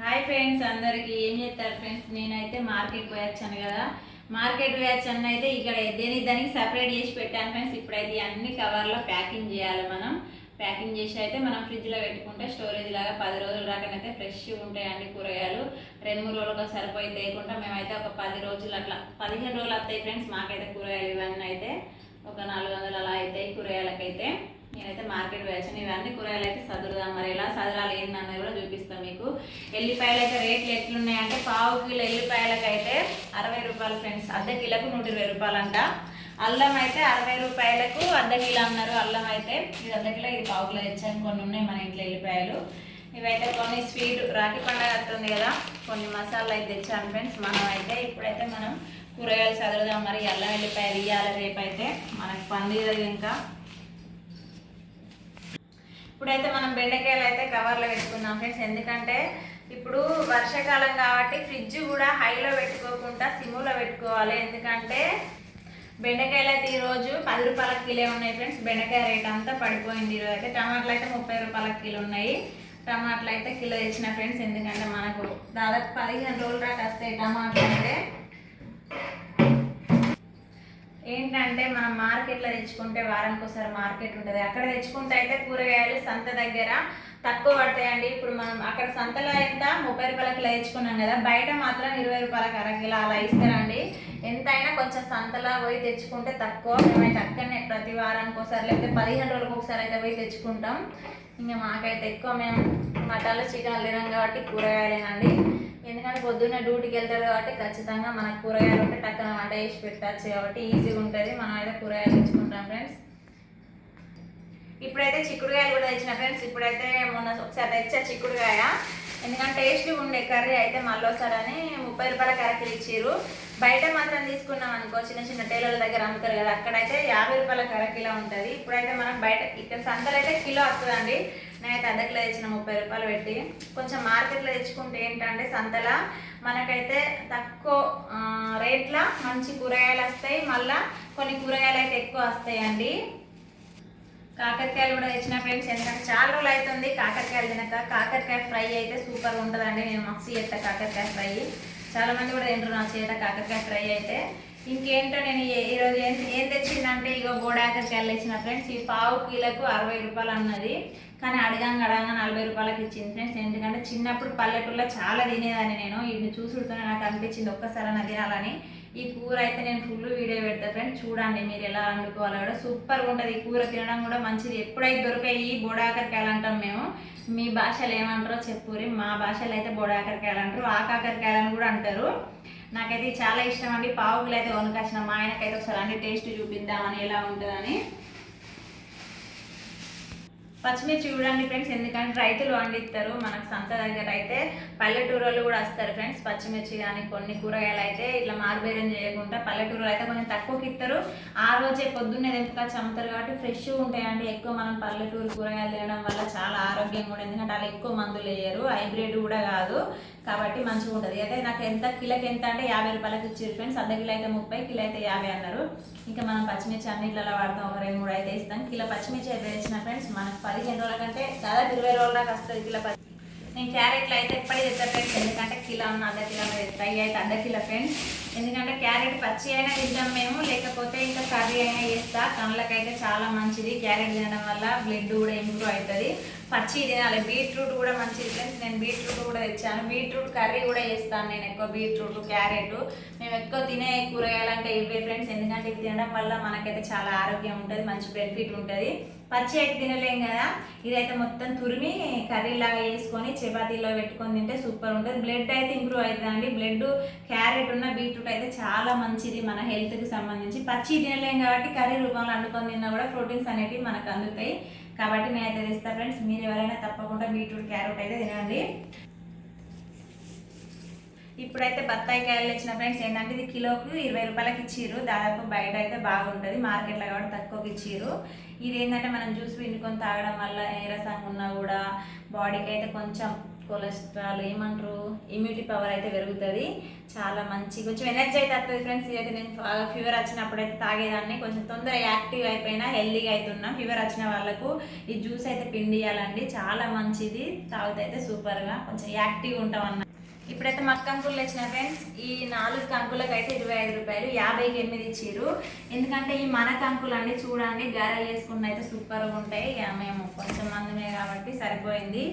Hi friends అందరికీ ఏం చేస్తారు ఫ్రెండ్స్ నేనైతే మార్కెట్ పోయొచ్చాను కదా. మార్కెట్ పోయొచ్చాను అయితే ఇక్కడ దేని దానికి సపరేట్ చేసి పెట్టాను ఫ్రెండ్స్ ఇప్పుడైతే అన్ని కవర్లో ప్యాకింగ్ చేయాలి మనం. ప్యాకింగ్ చేసి అయితే మనం ఫ్రిడ్జ్లో పెట్టుకుంటే స్టోరేజ్ లాగా పది రోజుల రాకనైతే ఫ్రెష్గా ఉంటాయండి కూరగాయలు. రెండు మూడు రోజులకు సరిపోయి తేయకుండా మేమైతే ఒక పది రోజులు అట్లా పదిహేను రోజులు వస్తాయి ఫ్రెండ్స్ మాకైతే కూరగాయలు ఇవన్నీ అయితే. ఒక నాలుగు వందలు అలా అవుతాయి కూరగాయలకైతే. నేనైతే మార్కెట్ వేసాను ఇవన్నీ కూరగాయలు అయితే సదురుదాం? మరి ఎలా సదరాలి? ఏంటన్నది కూడా చూపిస్తాం మీకు. ఎల్లిపాయలు అయితే రేట్లు ఎట్లున్నాయంటే పావు కిలో ఎల్లిపాయలకైతే అయితే అరవై రూపాయలు ఫ్రెండ్స్ అర్ధ కిలోకు నూట ఇరవై రూపాయలు అంట అల్లం అయితే అరవై రూపాయలకు అర్ధ కిలో అన్నారు. అల్లం అయితే ఇది అర్ధ కిలో ఇది పావు కిలో తెచ్చాను. కొన్ని ఉన్నాయి మన ఇంట్లో ఎల్లిపాయలు. ఇవైతే కొన్ని స్వీట్ రాఖీ పండగ వస్తుంది కదా కొన్ని మసాలా అయితే తెచ్చాను ఫ్రెండ్స్. మనం అయితే ఇప్పుడైతే మనం కూరగాయలు చదువుదాం మరి అల్లం వెల్లిపాయలు ఇవ్వాలి రేపు అయితే మనకు పండుగ ఇంకా. ఇప్పుడైతే మనం బెండకాయలు అయితే కవర్లో పెట్టుకుందాం ఫ్రెండ్స్ ఎందుకంటే ఇప్పుడు వర్షాకాలం కాబట్టి ఫ్రిడ్జ్ కూడా హైలో పెట్టుకోకుండా సిమ్లో పెట్టుకోవాలి. ఎందుకంటే బెండకాయలు అయితే ఈరోజు పది రూపాయల కిలో ఉన్నాయి ఫ్రెండ్స్ బెండకాయ రేట్ అంతా పడిపోయింది ఈరోజు అయితే. టమాటాలు అయితే ముప్పై రూపాయల కిలో ఉన్నాయి. టమాటాలు అయితే కిలో తెచ్చిన ఫ్రెండ్స్ ఎందుకంటే మనకు దాదాపు పదిహేను రోజులు దాకా వస్తాయి టమాటాలు అయితే ఏంటంటే మనం మార్కెట్లో తెచ్చుకుంటే వారానికి ఒకసారి మార్కెట్ ఉంటుంది. అక్కడ తెచ్చుకుంటే అయితే కూరగాయలు సంత దగ్గర తక్కువ పడతాయండి. ఇప్పుడు మనం అక్కడ సంతలో ఎంత? ముప్పై రూపాయలకి లేచుకున్నాం కదా బయట మాత్రం ఇరవై రూపాయలకి అరకిలా అలా ఇస్తారండి. ఎంతైనా కొంచెం సంతలో పోయి తెచ్చుకుంటే తక్కువ. మేమైతే అక్కడనే ప్రతి వారానికి ఒకసారి లేకపోతే పదిహేను రోజులకు ఒకసారి అయితే పోయి తెచ్చుకుంటాం. ఇంకా మాకైతే ఎక్కువ మేము మటాలు చికెన్ తినాం కాబట్టి కూరగాయలేనండి. ఎందుకంటే పొద్దున్న డ్యూటీకి వెళ్తారు కాబట్టి ఖచ్చితంగా మనకు కూరగాయలు ఉంటే టక్కన వంట చేసి పెట్టచ్చు కాబట్టి ఈజీగా ఉంటుంది. మనం అయితే కూరగాయలు తెచ్చుకుంటాం ఫ్రెండ్స్ ఇప్పుడైతే చిక్కుడుకాయలు కూడా తెచ్చిన ఫ్రెండ్స్. ఇప్పుడైతే మొన్న ఒకసారి తెచ్చా చిక్కుడుకాయ. ఎందుకంటే టేస్ట్గా ఉండే కర్రీ అయితే మళ్ళీసారి అని ముప్పై రూపాయల కరెక్ట్ ఇచ్చారు బయట మాత్రం తీసుకున్నాం అనుకో చిన్న చిన్న టైలర్ల దగ్గర అమ్ముతారు కదా అక్కడైతే యాభై రూపాయల కరకిలో ఉంటుంది. ఇప్పుడైతే మనం బయట ఇక్కడ సంతలు అయితే కిలో వస్తుందండి. నేనైతే అర్ధ కిలో తెచ్చిన ముప్పై రూపాయలు పెట్టి. కొంచెం మార్కెట్లో తెచ్చుకుంటే ఏంటంటే సంతల మనకైతే తక్కువ రేట్లో రేట్ల మంచి కూరగాయలు వస్తాయి. మళ్ళీ కొన్ని కూరగాయలు అయితే ఎక్కువ వస్తాయండి. కాకరకాయలు కూడా తెచ్చిన ఫ్రెండ్స్ ఎందుకంటే చాలా రోజులు అవుతుంది కాకరకాయలు తినక. కాకరకాయ ఫ్రై అయితే సూపర్ ఉంటుందండి. నేను మక్సీ చేస్తా కాకరకాయ ఫ్రై. చాలా మంది కూడా తింటారు నా చేత కాకరకాయ ఫ్రై అయితే. ఇంకేంటో నేను ఈ- ఈరోజు ఏం ఏం తెచ్చిందంటే ఇగో బోడాకరకాయలు తెచ్చిన ఫ్రెండ్స్. ఈ పావు కీలకు అరవై రూపాయలు అన్నది. కానీ అడగంగా అడగంగా నలభై రూపాయలకి ఇచ్చింది ఫ్రెండ్స్. ఎందుకంటే చిన్నప్పుడు పల్లెటూరులో చాలా తినేదాన్ని నేను. ఇవి చూసుడుతోనే నాకు అనిపించింది ఒక్కసారి నా తినాలని. ఈ కూర అయితే నేను ఫుల్ వీడియో పెడతా ఫ్రెండ్ చూడండి మీరు ఎలా వండుకోవాలో కూడా సూపర్గా ఉంటుంది. ఈ కూర తినడం కూడా మంచిది. ఎప్పుడైతే దొరికాయి ఈ బోడాకరకాయలు అంటాం మేము మీ భాషలో ఏమంటారో చెప్పురి మా భాషలో అయితే బొడాకరకాయలు అంటారు. ఆ కూడా అంటారు. నాకైతే చాలా ఇష్టం అండి. పావుకులు అయితే వనకొచ్చిన మా ఆయనకైతే ఒకసారి అన్ని టేస్ట్ చూపిద్దామని ఎలా ఉంటుందని. పచ్చిమిర్చి చూడండి ఫ్రెండ్స్ ఎందుకంటే రైతులు వండిస్తారు మనకు సంత దగ్గర అయితే పల్లెటూరులు కూడా వస్తారు ఫ్రెండ్స్ పచ్చిమిర్చి కానీ కొన్ని కూరగాయలు అయితే ఇట్లా మార్బేరం చేయకుండా పల్లెటూరులో అయితే కొంచెం తక్కువకి ఇస్తారు. ఆ రోజే పొద్దున్నే తెంపుకొచ్చి చమ్ముతారు కాబట్టి ఫ్రెష్గా ఉంటాయండి. ఎక్కువ మనం పల్లెటూరు కూరగాయలు తినడం వల్ల చాలా ఆరోగ్యంగా కూడా ఎందుకంటే వాళ్ళు ఎక్కువ మందులు వేయరు. హైబ్రిడ్ కూడా కాదు. కాబట్టి మంచిగా ఉంటుంది. అయితే నాకు ఎంత కిలోకి ఎంత అంటే యాభై రూపాయలకి ఇచ్చారు ఫ్రెండ్స్ అర్ధ కిలో అయితే ముప్పై కిలో అయితే యాభై అన్నారు. ఇంకా మనం పచ్చిమిర్చి అన్నిట్లలో వాడతాం. ఒక రెండు మూడు అయితే ఇస్తాం. కిలో పచ్చిమిర్చి అయితే ఇచ్చిన ఫ్రెండ్స్ మనకు పదిహేను రోజుల కంటే దాదాపు ఇరవై రోజుల దాకా వస్తుంది కిలో పచ్చి నేను క్యారెట్లు అయితే ఎప్పటి తెచ్చా ఫ్రెండ్స్. ఎందుకంటే కిలో ఉన్న అర్ధ కిలో ఫ్రై అయితే అర్ధ కిలో ఫ్రెండ్స్. ఎందుకంటే క్యారెట్ పచ్చి అయినా తింటాం మేము లేకపోతే ఇంకా కర్రీ అయినా చేస్తా. కళ్ళకైతే చాలా మంచిది. క్యారెట్ తినడం వల్ల బ్లడ్ కూడా ఇంప్రూవ్ అవుతుంది. పచ్చి తినాలి. బీట్రూట్ కూడా మంచిది ఫ్రెండ్స్. నేను బీట్రూట్ కూడా తెచ్చాను. బీట్రూట్ కర్రీ కూడా చేస్తాను నేను ఎక్కువ బీట్రూట్ క్యారెట్. మేము ఎక్కువ తినే కూరగాయలు అంటే ఇవే ఫ్రెండ్స్. ఎందుకంటే ఇవి తినడం వల్ల మనకైతే చాలా ఆరోగ్యం ఉంటుంది మంచి బెనిఫిట్ ఉంటుంది. పచ్చి అయితే తినలేం కదా. ఇదైతే మొత్తం తురిమి కర్రీలాగా వేసుకొని చపాతీలో పెట్టుకొని తింటే సూపర్ ఉంటుంది. బ్లడ్ అయితే ఇంప్రూవ్ అవుతుందండి బ్లడ్ క్యారెట్ ఉన్న బీట్రూట్ అయితే చాలా మంచిది మన హెల్త్కి సంబంధించి. పచ్చి తినలేం కాబట్టి కర్రీ రూపంలో వండుకొని తిన్నా కూడా ప్రోటీన్స్ అనేటివి మనకు అందుతాయి. కాబట్టి నేనైతే తెస్తా ఫ్రెండ్స్ మీరు ఎవరైనా తప్పకుండా బీట్రూట్ క్యారెట్ అయితే తినండి. ఇప్పుడైతే బత్తాయి కాయలు ఇచ్చిన ఫ్రెండ్స్ ఏంటంటే ఇది కిలోకు ఇరవై రూపాయలకి ఇచ్చిర్రు. దాదాపు బయట అయితే బాగుంటుంది మార్కెట్లో కాబట్టి తక్కువకి ఇచ్చిర్రు. ఇది ఏంటంటే మనం జ్యూస్ పిండుకొని తాగడం వల్ల నీరసంగా ఉన్నా కూడా బాడీకి అయితే కొంచెం కొలెస్ట్రాల్ ఏమంటారు ఇమ్యూనిటీ పవర్ అయితే పెరుగుతుంది. చాలా మంచి కొంచెం ఎనర్జీ అయితే వస్తుంది ఫ్రెండ్స్. ఇదైతే నేను బాగా ఫీవర్ వచ్చినప్పుడు అయితే తాగేదాన్ని. కొంచెం తొందరగా యాక్టివ్ అయిపోయినా హెల్దీగా అవుతున్నాం ఫీవర్ వచ్చిన వాళ్ళకు ఈ జ్యూస్ అయితే పిండియాలండి చాలా మంచిది. తాగితే అయితే సూపర్గా కొంచెం యాక్టివ్గా ఉంటాం అన్న ఇప్పుడైతే మక్క కంకులు వచ్చిన ఫ్రెండ్స్ ఈ నాలుగు కంకులకు అయితే ఇరవై ఐదు రూపాయలు యాభైకి ఎనిమిది ఇచ్చారు ఎందుకంటే ఈ మన కంకులు అండి చూడండి గారెలు వేసుకున్న అయితే సూపర్గా ఉంటాయి. మేము కొంచెం మందమే కాబట్టి సరిపోయింది.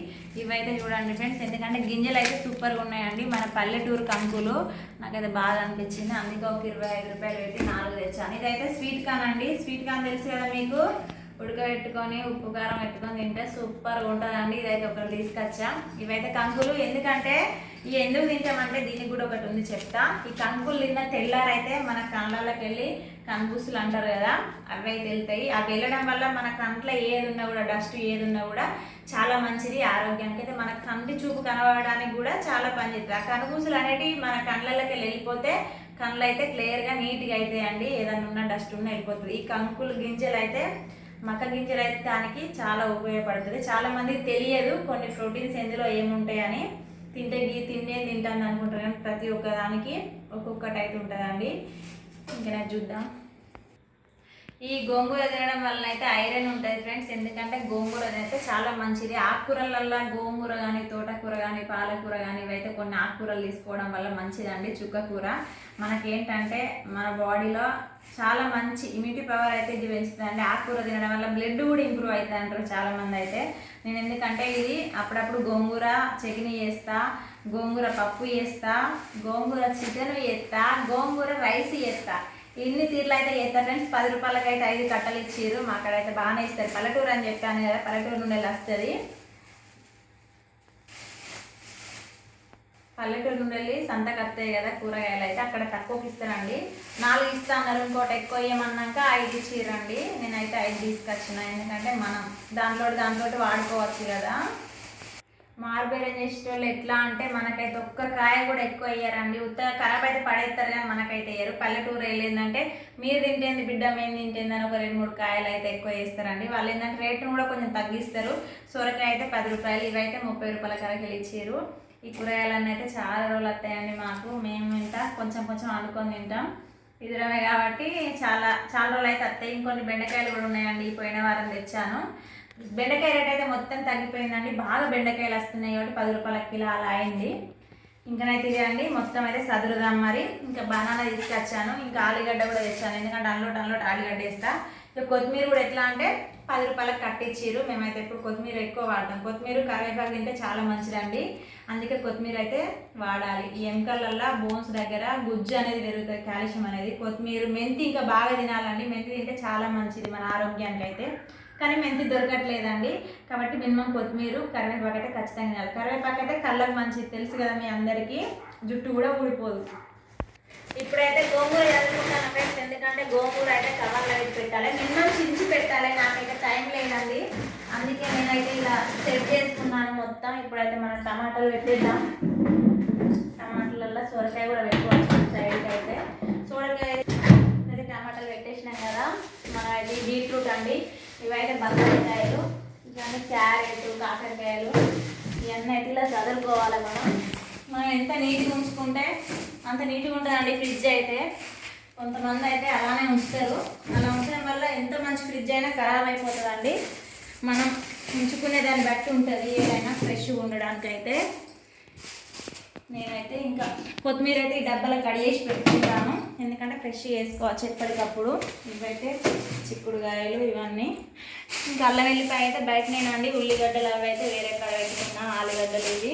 ఇవైతే చూడండి ఫ్రెండ్స్ ఎందుకంటే గింజలు అయితే సూపర్గా ఉన్నాయండి. మన పల్లెటూరు కంకులు నాకైతే బాగా అనిపించింది. అందుకే ఒక ఇరవై ఐదు రూపాయలు పెట్టి నాలుగు తెచ్చాను. ఇదైతే స్వీట్ కాన్ అండి. స్వీట్ కాన్ తెలుసు కదా మీకు? ఉడకబెట్టుకొని ఉప్పు కారం పెట్టుకొని తింటే సూపర్గా ఉంటుందండి. ఇదైతే ఒకటి తీసుకొచ్చా. ఇవైతే కంకులు. ఎందుకంటే ఇవి ఎందుకు తింటామంటే దీనికి కూడా ఒకటి ఉంది చెప్తా. ఈ కంకులు తిన్న తెల్లారైతే మన కళ్ళకి వెళ్ళి కన్బూసులు అంటారు కదా అవి అయితే వెళ్తాయి అవి వెళ్ళడం వల్ల మన కంట్లో ఏది ఉన్నా కూడా డస్ట్ ఏది ఉన్నా కూడా చాలా మంచిది. ఆరోగ్యానికి అయితే మన కంటి చూపు కనబడడానికి కూడా చాలా పనిచేస్తుంది ఆ కనుగూసులు అనేటివి మన కండ్లకి వెళ్ళిపోతే కళ్ళు అయితే క్లియర్గా నీట్గా అవుతాయండి ఏదైనా ఉన్న డస్ట్ ఉన్న వెళ్ళిపోతుంది. ఈ కంకులు గింజలు అయితే మక్క గింజలు అయితే దానికి చాలా ఉపయోగపడుతుంది. చాలామంది తెలియదు కొన్ని ప్రోటీన్స్ ఎందులో ఏముంటాయని. తింటే గీ తిండే తింటాను అనుకుంటారు కానీ ప్రతి ఒక్క దానికి ఒక్కొక్కటి అయితే ఉంటుందండి. ఇంకా చూద్దాం. ఈ గోంగూర తినడం వల్ల అయితే ఐరన్ ఉంటుంది ఫ్రెండ్స్. ఎందుకంటే గోంగూర అయితే చాలా మంచిది. ఆకుకూరలల్లో గోంగూర కానీ తోటకూర కానీ పాలకూర కానీ ఇవైతే కొన్ని ఆకుకూరలు తీసుకోవడం వల్ల మంచిదండి చుక్కకూర మనకేంటంటే మన బాడీలో చాలా మంచి ఇమ్యూనిటీ పవర్ అయితే ఇది పెంచుతుందండి. ఆకుకూర తినడం వల్ల బ్లడ్ కూడా ఇంప్రూవ్ అవుతుంది అంటారు చాలామంది అయితే. నేను ఎందుకంటే ఇది అప్పుడప్పుడు గోంగూర చట్నీ చేస్తా గోంగూర పప్పు చేస్తా గోంగూర చికెన్ చేస్తా గోంగూర రైస్ చేస్తా. ఇన్ని తీర్లు అయితే చేస్తారు ఫ్రెండ్స్? పది రూపాయలకి అయితే ఐదు కట్టలు ఇచ్చారు మా అక్కడ అయితే బాగానే ఇస్తారు. పల్లెటూరు అని చెప్పాను కదా పల్లెటూరు నుండి వస్తుంది పల్లెటూరు నుండి వెళ్ళి సంతకు వస్తాయి కదా కూరగాయలు అయితే అక్కడ తక్కువకి ఇస్తారండి. నాలుగు ఇస్తా అన్నారు ఇంకోటి ఎక్కువ ఇవ్వమన్నాక ఐదు ఇచ్చిరండి నేనైతే ఐదు తీసుకొచ్చిన. ఎందుకంటే మనం దాంట్లో దాంట్లో వాడుకోవచ్చు కదా. మార్బేరం చేసేటోళ్ళు ఎట్లా అంటే మనకైతే ఒక్క కాయ కూడా ఎక్కువ అయ్యారండి ఉత్తగా ఖరాబ్ అయితే పడేస్తారు కానీ మనకైతే వేయరు. పల్లెటూరు వెళ్ళిందంటే మీరు తింటేంది బిడ్డ మేము తింటేంది అని ఒక రెండు మూడు కాయలు అయితే ఎక్కువ వేస్తారండి. వాళ్ళు ఏంటంటే రేటును కూడా కొంచెం తగ్గిస్తారు. సొరకాయ అయితే పది రూపాయలు ఇవైతే ముప్పై రూపాయల కరకలు ఇచ్చారు ఈ కూరగాయలన్నీ అయితే చాలా రోజులు వస్తాయండి మాకు. మేము తింటా కొంచెం కొంచెం అనుకొని తింటాం. ఇద్దరమే కాబట్టి చాలా చాలా రోజులు అయితే వస్తాయి ఇంకొన్ని బెండకాయలు కూడా ఉన్నాయండి. పోయిన వారం తెచ్చాను. బెండకాయ రేట్ అయితే మొత్తం తగ్గిపోయిందండి. బాగా బెండకాయలు వస్తున్నాయి కాబట్టి పది రూపాయల కిలో అలా అయింది. ఇంకనైతే ఇది అండి మొత్తం అయితే సదురుదాం మరి. ఇంకా బనానా తీసుకొచ్చాను ఇంకా ఆలుగడ్డ కూడా తెచ్చాను. ఎందుకంటే అన్లోట్ అన్లోట్ ఆలుగడ్డ వేస్తా. ఇక కొత్తిమీర కూడా ఎట్లా అంటే పది రూపాయలకు కట్టించారు మేమైతే ఇప్పుడు కొత్తిమీర ఎక్కువ వాడతాం. కొత్తిమీర కరివేపాకు తింటే చాలా మంచిదండి. అందుకే కొత్తిమీర అయితే వాడాలి. ఈ ఎముకలల్లో బోన్స్ దగ్గర గుజ్జు అనేది పెరుగుతుంది కాల్షియం అనేది. కొత్తిమీర మెంతి ఇంకా బాగా తినాలండి. మెంతి తింటే చాలా మంచిది మన ఆరోగ్యానికి అయితే కానీ మెంతి దొరకట్లేదండి. కాబట్టి మినిమం కొత్తిమీర కరివేపాకు అయితే ఖచ్చితంగా తినాలి. కరివేపాకు అయితే కళ్ళకు మంచిది. తెలుసు కదా మీ అందరికీ. జుట్టు కూడా ఊడిపోదు. ఇప్పుడైతే గోంగూర చదువుకుంటాను ఫ్రెండ్స్. ఎందుకంటే గోంగూర అయితే కవర్లో పెట్టి పెట్టాలి. మినిమం చించి పెట్టాలి. నాకైతే టైం లేదండి. అందుకే నేనైతే ఇలా సెట్ చేసుకున్నాను మొత్తం. ఇప్పుడైతే మనం టమాటాలు పెట్టేద్దాం. టమాటాలలో సొరకాయ కూడా పెట్టుకోవచ్చు సైడ్కి అయితే. సొరకాయ అయితే టమాటాలు పెట్టేసినాం కదా. మన ఇది బీట్రూట్ అండి. ఇవైతే బంగాళకాయలు ఇవన్నీ క్యారెట్ కాకరకాయలు ఇవన్నీ అయితే ఇలా చదువుకోవాలి మనం. మనం ఎంత నీట్గా ఉంచుకుంటే అంత నీట్గా ఉంటుందండి ఫ్రిడ్జ్ అయితే. కొంతమంది అయితే అలానే ఉంచుతారు. అలా ఉంచడం వల్ల ఎంత మంచి ఫ్రిడ్జ్ అయినా ఖరాబ్ అయిపోతుందండి. మనం ఉంచుకునే దాన్ని బట్టి ఉంటుంది ఏదైనా ఫ్రెష్గా ఉండడానికి అయితే నేనైతే ఇంకా కొత్తిమీర అయితే ఈ డబ్బాలో కడిగేసి పెట్టుకుంటాను. ఎందుకంటే ఫ్రెష్ వేసుకోవచ్చు ఎప్పటికప్పుడు ఇవైతే చిక్కుడుకాయలు ఇవన్నీ. ఇంకా అల్లం వెల్లిపాయ అయితే బయట నేనండి ఉల్లిగడ్డలు అవి అయితే వేరే కడ పెట్టుకున్నా ఆలుగడ్డలు ఇవి.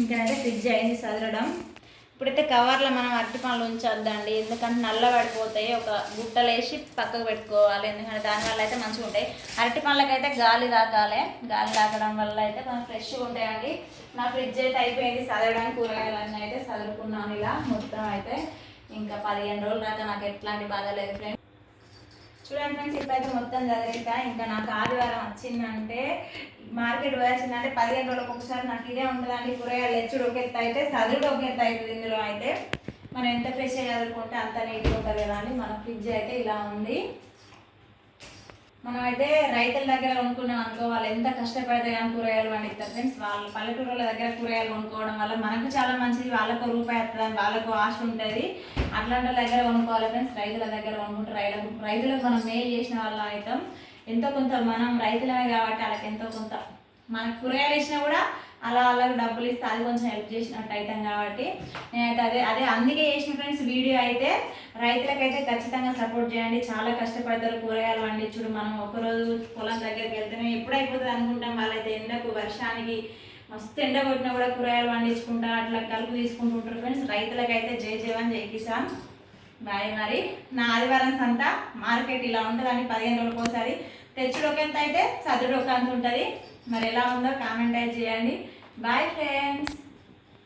ఇంకా అయితే ఫ్రిడ్జ్ అయింది చదవడం ఇప్పుడైతే కవర్లో మనం అరటి పండ్లు ఉంచొద్దండి. ఎందుకంటే నల్ల పడిపోతాయి. ఒక గుట్టలు వేసి పక్కకు పెట్టుకోవాలి. ఎందుకంటే దానివల్ల అయితే మంచిగా ఉంటాయి. అరటి పండ్లకైతే గాలి తాకాలి. గాలి తాకడం వల్ల అయితే కొంచెం ఫ్రెష్గా ఉంటాయండి. నా ఫ్రిడ్జ్ అయితే అయిపోయింది. చదవడానికి కూరగాయలన్నీ అయితే చదువుకున్నాను ఇలా. మొత్తం అయితే ఇంకా పదిహేను రోజుల దాకా నాకు ఎట్లాంటి బాధ లేదు ఫ్రెండ్స్ చూడండి ఫ్రెండ్స్ ఇప్పుడైతే మొత్తం చదివిక ఇంకా నాకు ఆదివారం వచ్చిందంటే మార్కెట్ పోయాల్సిందంటే పదిహేను రోజులకు ఒకసారి నాకు ఇదే ఉంటుందండి. కూరగాయలు తెచ్చుడు ఒక ఎత్తు అయితే చదువుడు ఒక ఎత్తు అవుతుంది ఇందులో అయితే. మనం ఎంత ఫ్రెష్గా చదువుకుంటే అంత నీట్గా ఉంటుంది కదా అని మన ఫ్రిడ్జ్ అయితే ఇలా ఉంది. మనం అయితే రైతుల దగ్గర కొనుక్కున్నాం అనుకో వాళ్ళు ఎంత కష్టపడితే కానీ కూరగాయలు పండిస్తారు. ఫ్రెండ్స్ వాళ్ళు పల్లెటూరుల దగ్గర కూరగాయలు కొనుక్కోవడం వల్ల మనకు చాలా మంచిది. వాళ్ళకు రూపాయి వస్తుంది వాళ్ళకు ఆశ ఉంటుంది. అట్లాంటి దగ్గర కొనుక్కోవాలి. ఫ్రెండ్స్ రైతుల దగ్గర కొనుక్కుంటే రైతులకు రైతులకు మనం మేలు చేసిన వాళ్ళ అవుతాం. ఎంతో కొంత మనం రైతులమే కాబట్టి వాళ్ళకి ఎంతో కొంత మనకు కూరగాయలు ఇచ్చినా కూడా అలా అలా డబ్బులు ఇస్తే అది కొంచెం హెల్ప్ చేసినట్టు అవుతాం కాబట్టి నేనైతే అదే అదే అందుకే చేసిన ఫ్రెండ్స్ వీడియో అయితే రైతులకైతే ఖచ్చితంగా సపోర్ట్ చేయండి. చాలా కష్టపడతారు కూరగాయలు పండించుడు. మనం ఒకరోజు పొలం దగ్గరికి వెళ్తేనే ఎప్పుడైపోతుంది అనుకుంటాం. వాళ్ళైతే ఎండకు వర్షానికి మస్తు ఎండ కొట్టినా కూడా కూరగాయలు పండించుకుంటా అట్లా కలుపు తీసుకుంటుంటారు ఫ్రెండ్స్ రైతులకైతే జై జవాన్ జై కిసాన్. బాయ్ మరి. నా ఆదివారం సంత మార్కెట్ ఇలా ఉంటుందని పదిహేను రోజులకోసారి తెచ్చుడోకి ఎంత అయితే చదువుడు ఒక అంత ఉంటుంది. మరి ఎలా ఉందో కామెంట్ చేయండి. Bye friends